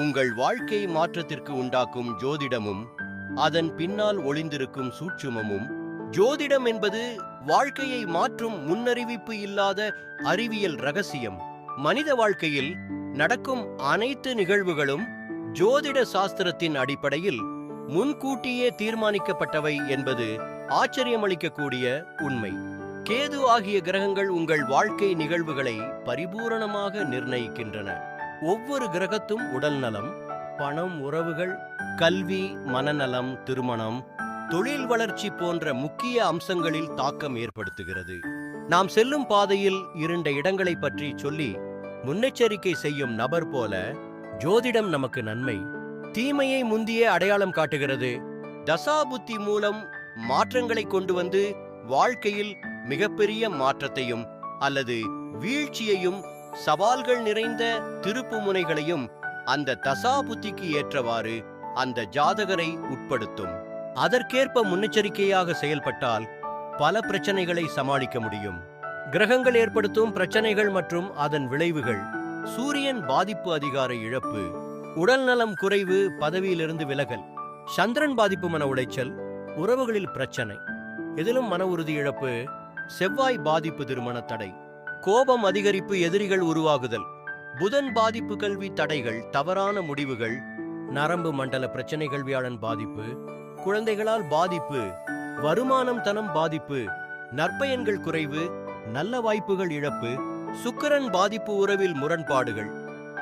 உங்கள் வாழ்க்கை மாற்றத்திற்கு உண்டாக்கும் ஜோதிடமும் அதன் பின்னால் ஒளிந்திருக்கும் சூட்சுமமும் ஜோதிடம் என்பது வாழ்க்கையை மாற்றும் முன்னறிவிப்பு இல்லாத அறிவியல் ரகசியம். மனித வாழ்க்கையில் நடக்கும் அனைத்து நிகழ்வுகளும் ஜோதிட சாஸ்திரத்தின் அடிப்படையில் முன்கூட்டியே தீர்மானிக்கப்பட்டவை என்பது ஆச்சரியமளிக்கக்கூடிய உண்மை. கேது ஆகிய கிரகங்கள் உங்கள் வாழ்க்கை நிகழ்வுகளை பரிபூரணமாக நிர்ணயிக்கின்றன. ஒவ்வொரு கிரகத்தும் உடல் நலம் பணம் உறவுகள் கல்வி மனநலம் திருமணம் தொழில் வளர்ச்சி போன்ற முக்கிய அம்சங்களில் தாக்கம் ஏற்படுத்துகிறது. நாம் செல்லும் பாதையில் இருண்ட இடங்களை பற்றி சொல்லி முன்னெச்சரிக்கை செய்யும் நபர் போல ஜோதிடம் நமக்கு நன்மை. தீமையை முந்தியே அடையாளம் காட்டுகிறது. தசாபுத்தி மூலம் மாற்றங்களை கொண்டு வந்து வாழ்க்கையில் மிகப்பெரிய மாற்றத்தையும் அல்லது வீழ்ச்சியையும் சவால்கள் நிறைந்த திருப்பு முனைகளையும் அந்த தசாபுத்திக்கு ஏற்றவாறு அந்த ஜாதகரை உட்படுத்தும். அதற்கேற்ப முன்னெச்சரிக்கையாக செயல்பட்டால் பல பிரச்சனைகளை சமாளிக்க முடியும். கிரகங்கள் ஏற்படுத்தும் பிரச்சனைகள் மற்றும் அதன் விளைவுகள். சூரியன் பாதிப்பு அதிகார இழப்பு. உடல்நலம் குறைவு பதவியிலிருந்து விலகல். சந்திரன் பாதிப்பு மன உளைச்சல் உறவுகளில் பிரச்சனை. எதிலும் மன உறுதி இழப்பு செவ்வாய் பாதிப்பு திருமண தடை. கோபம் அதிகரிப்பு எதிரிகள் உருவாகுதல். புதன் பாதிப்பு கல்வி தடைகள் தவறான முடிவுகள் நரம்பு மண்டல பிரச்சனைகள் வியாழன் பாதிப்பு குழந்தைகளால் பாதிப்பு வருமானம் தனம் பாதிப்பு நற்பயன்கள் குறைவு நல்ல வாய்ப்புகள் இழப்பு சுக்கிரன் பாதிப்பு உறவில் முரண்பாடுகள்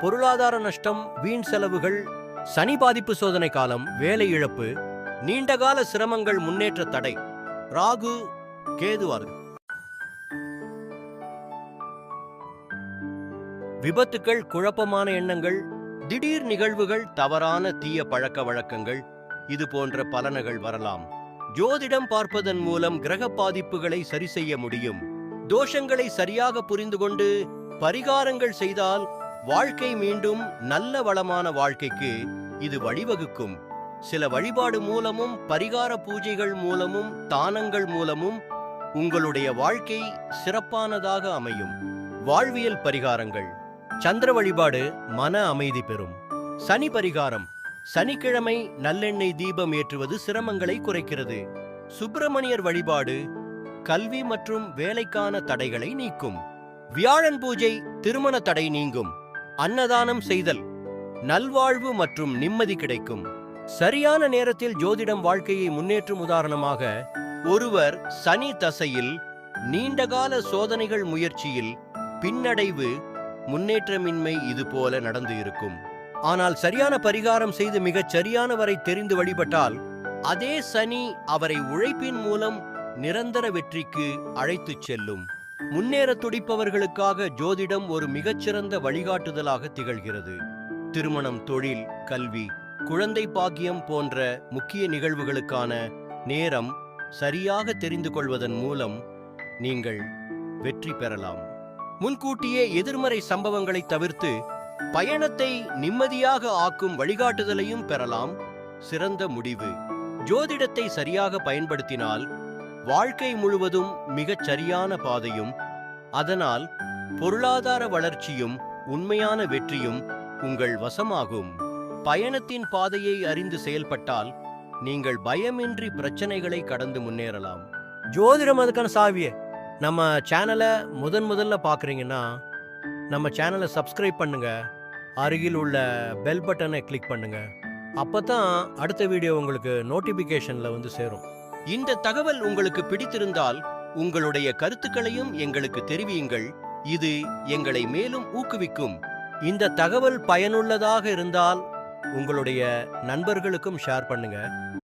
பொருளாதார நஷ்டம் வீண் செலவுகள் சனி பாதிப்பு சோதனை காலம் வேலை இழப்பு நீண்டகால சிரமங்கள் முன்னேற்ற தடை ராகு கேதுவார்கள் விபத்துக்கள் குழப்பமான எண்ணங்கள் திடீர் நிகழ்வுகள் தவறான தீய பழக்க வழக்கங்கள் இது போன்ற பலன்கள் வரலாம். ஜோதிடம் பார்ப்பதன் மூலம் கிரக பாதிப்புகளை சரி செய்ய முடியும். தோஷங்களை சரியாக புரிந்து கொண்டு பரிகாரங்கள் செய்தால் வாழ்க்கை மீண்டும் நல்ல வளமான வாழ்க்கைக்கு இது வழிவகுக்கும். சில வழிபாடு மூலமும் பரிகார பூஜைகள் மூலமும் தானங்கள் மூலமும் உங்களுடைய வாழ்க்கை சிறப்பானதாக அமையும். வாழ்வியல் பரிகாரங்கள். சந்திர வழிபாடு மன அமைதி பெறும். சனி பரிகாரம். சனிக்கிழமை நல்லெண்ணெய் தீபம் ஏற்றுவது சிரமங்களை குறைக்கிறது. சுப்பிரமணியர் வழிபாடு கல்வி மற்றும் வேலைக்கான தடைகளை நீக்கும். வியாழன் பூஜை திருமண தடை நீங்கும். அன்னதானம் செய்தல் நல்வாழ்வு மற்றும் நிம்மதி கிடைக்கும். சரியான நேரத்தில் ஜோதிடம் வாழ்க்கையை முன்னேற்றும் உதாரணமாக ஒருவர் சனி தசையில் நீண்டகால சோதனைகள் முயற்சியில் பின்னடைவு முன்னேற்றமின்மை இது போல நடந்து இருக்கும். ஆனால் சரியான பரிகாரம் செய்து மிகச் சரியானவரை தெரிந்து வழிபட்டால் அதே சனி அவரை உழைப்பின் மூலம் நிரந்தர வெற்றிக்கு அழைத்துச் செல்லும். முன்னேற துடிப்பவர்களுக்காக ஜோதிடம் ஒரு மிகச்சிறந்த வழிகாட்டுதலாக திகழ்கிறது. திருமணம் தொழில் கல்வி குழந்தை பாக்கியம் போன்ற முக்கிய நிகழ்வுகளுக்கான நேரம் சரியாக தெரிந்து கொள்வதன் மூலம் நீங்கள் வெற்றி பெறலாம். முன்கூட்டியே எதிர்மறை சம்பவங்களை தவிர்த்து பயணத்தை நிம்மதியாக ஆக்கும் வழிகாட்டுதலையும் பெறலாம். சிறந்த முடிவு. ஜோதிடத்தை சரியாக பயன்படுத்தினால் வாழ்க்கை முழுவதும் மிகச் சரியான பாதையும் அதனால் பொருளாதார வளர்ச்சியும் உண்மையான வெற்றியும் உங்கள் வசமாகும். பயணத்தின் பாதையை அறிந்து செயல்பட்டால் நீங்கள் பயமின்றி பிரச்சனைகளை கடந்து முன்னேறலாம். ஜோதிடம் அதுக்கான சாவியை. நம்ம சேனலை முதன் முதல்ல பார்க்குறீங்கன்னா நம்ம சேனலை சப்ஸ்கிரைப் பண்ணுங்க. அருகில் உள்ள பெல் பட்டனை கிளிக் பண்ணுங்க. அப்பதான் அடுத்த வீடியோ உங்களுக்கு நோட்டிபிகேஷன்ல வந்து சேரும். இந்த தகவல் உங்களுக்கு பிடித்திருந்தால் உங்களுடைய கருத்துக்களையும் எங்களுக்கு தெரிவியுங்கள். இது எங்களை மேலும் ஊக்குவிக்கும். இந்த தகவல் பயனுள்ளதாக இருந்தால் உங்களுடைய நண்பர்களுக்கும் ஷேர் பண்ணுங்க.